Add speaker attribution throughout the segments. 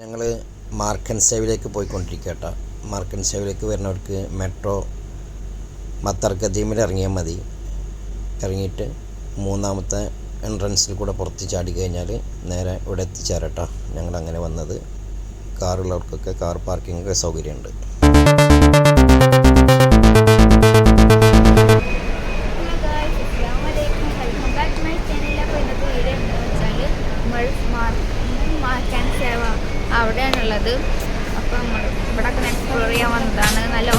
Speaker 1: ഞങ്ങൾ മാർക്കൻ സേവിലേക്ക് പോയിക്കൊണ്ടിരിക്കുക മാർക്കൻ സേവിലേക്ക് വരുന്നവർക്ക് മെട്രോ മത്തർക്കദീമിൽ ഇറങ്ങിയാൽ മതി. ഇറങ്ങിയിട്ട് മൂന്നാമത്തെ എൻട്രൻസിൽ കൂടെ പുറത്ത് ചാടി കഴിഞ്ഞാൽ നേരെ ഇവിടെ എത്തിച്ചേരട്ടോ ഞങ്ങൾ അങ്ങനെ വന്നത്. കാറുള്ളവർക്കൊക്കെ കാർ പാർക്കിംഗ് സൗകര്യമുണ്ട്.
Speaker 2: മഴ മാർക്കാൻ സേവ അവിടെയാണുള്ളത്. അപ്പോൾ നമ്മൾ ഇവിടെ ഒക്കെ എക്സ്പ്ലോർ ചെയ്യാൻ വന്നതാണ്. നല്ല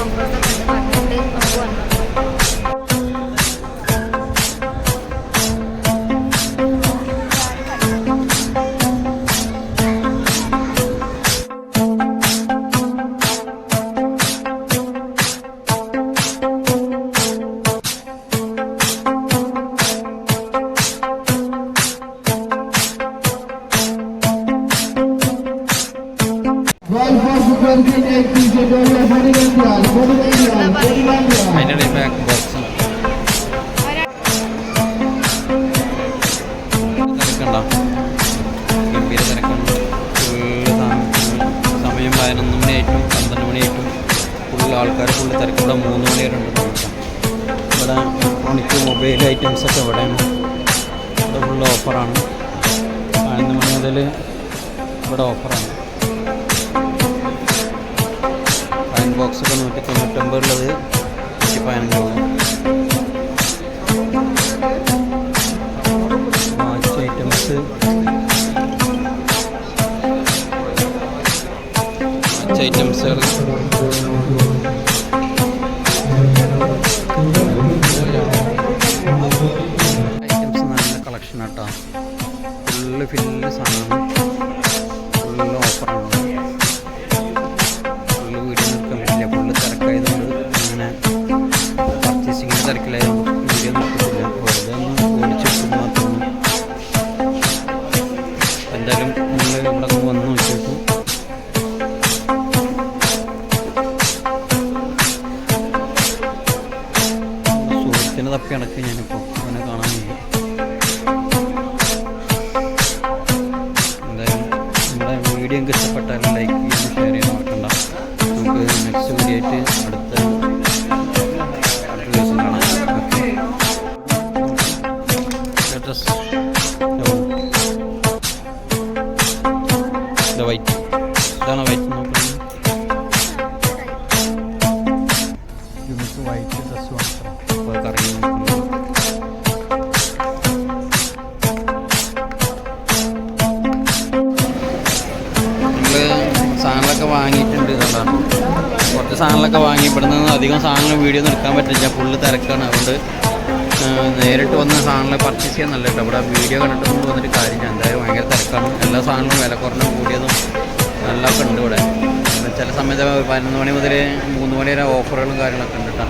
Speaker 3: സമയം പതിനൊന്ന് മണിയായിട്ടും പന്ത്രണ്ട് മണിയായിട്ടും ഫുള്ള് ആൾക്കാർ ഫുള്ള് തിരക്ക് ഇവിടെ മൂന്ന് മണി വരെ ഉണ്ട് ഇവിടെ ഇലക്ട്രോണിക് മൊബൈൽ ഐറ്റംസ് ഒക്കെ ഇവിടെയാണ് ഇവിടെ ഫുള്ള് ഓഫറാണ് പതിനൊന്ന് മണി മുതൽ ഇവിടെ ഓഫറാണ് ബോക്സ് ഒക്കെ നൂറ്റി തൊണ്ണൂറ്റമ്പതിലുള്ളത് നൂറ്റി പതിനഞ്ച് ഐറ്റംസ് ഐറ്റംസുകൾ ഐറ്റംസ് നല്ല കളക്ഷൻ ആട്ടോ. ഫുള്ള് ഫില്ല് സാധനമാണ് തിരക്കിലായതുകൊണ്ട് വീഡിയോ നിർത്തിയില്ല വെറുതെ ഒന്ന് ഓടിച്ചെടുത്തു മാത്രമാണ് എന്തായാലും നിങ്ങൾ ഇവിടെ വന്ന് നോക്കിയിട്ടു സുഹൃത്തിനെ തപ്പി അടക്കി ഞാനിപ്പോൾ അവനെ കാണാൻ വേണ്ടി. എന്തായാലും നമ്മുടെ ഇഷ്ടപ്പെട്ടാൽ ലൈക്ക് ചെയ്യാനും ഷെയർ ചെയ്യാൻ മറക്കണ്ട. നമുക്ക് നെക്സ്റ്റ് വീഡിയോ ആയിട്ട് അടുത്ത ഡ്രസ് വൈറ്റ് ഇതാണ് വൈറ്റ് സാധനങ്ങളൊക്കെ വാങ്ങിയിട്ടുണ്ട് കണ്ടാണ് കുറച്ച് സാധനങ്ങളൊക്കെ വാങ്ങി അധികം സാധനങ്ങൾ വീഡിയോ ഒന്നും എടുക്കാൻ പറ്റില്ല ഫുള്ള് തിരക്കാണ് അതുകൊണ്ട് നേരിട്ട് വന്ന സാധനങ്ങളെ പർച്ചേസ് ചെയ്യാൻ നല്ല കേട്ടോ ഇവിടെ വീഡിയോ കണ്ടിട്ട് കണ്ടിട്ടൊന്നും വന്നിട്ട് കാര്യം എന്തായാലും ഭയങ്കര തിരക്കാണ്. എല്ലാ സാധനങ്ങളും വില കുറഞ്ഞ കൂടിയതും എല്ലാം ഒക്കെ ഉണ്ട് ഇവിടെ. ചില സമയത്ത് പതിനൊന്ന് മണി മുതൽ മൂന്ന് മണി വരെ ഓഫറുകളും കാര്യങ്ങളൊക്കെ ഉണ്ട് കേട്ടോ.